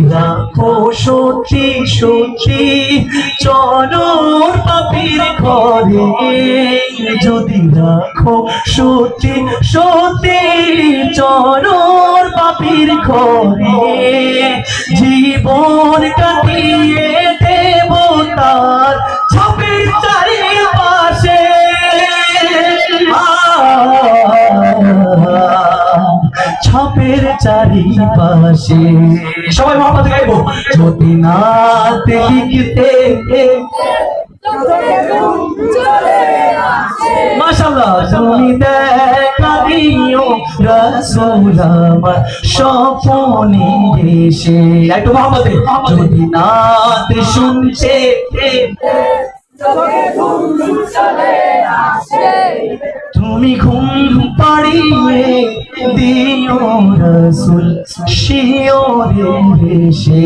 যদি ও সত্যি সত্যি, চরণ পাপির ঘরে। যদি রাখো সত্যি সত্যি, চরণ পাপির ঘরে। জীবন কাটিয়ে ছপের চারিপাশে। সবাই মহাপাতে গাইবো। যদি নাত লিখতে তুমি দেখা দিও রাসূল আমার স্বপনে এসে। একটু মহাপাতে। যদি নাত শুনছে তুমি ঘুম পাড়িয়ে দিও রসুল শিওরে সে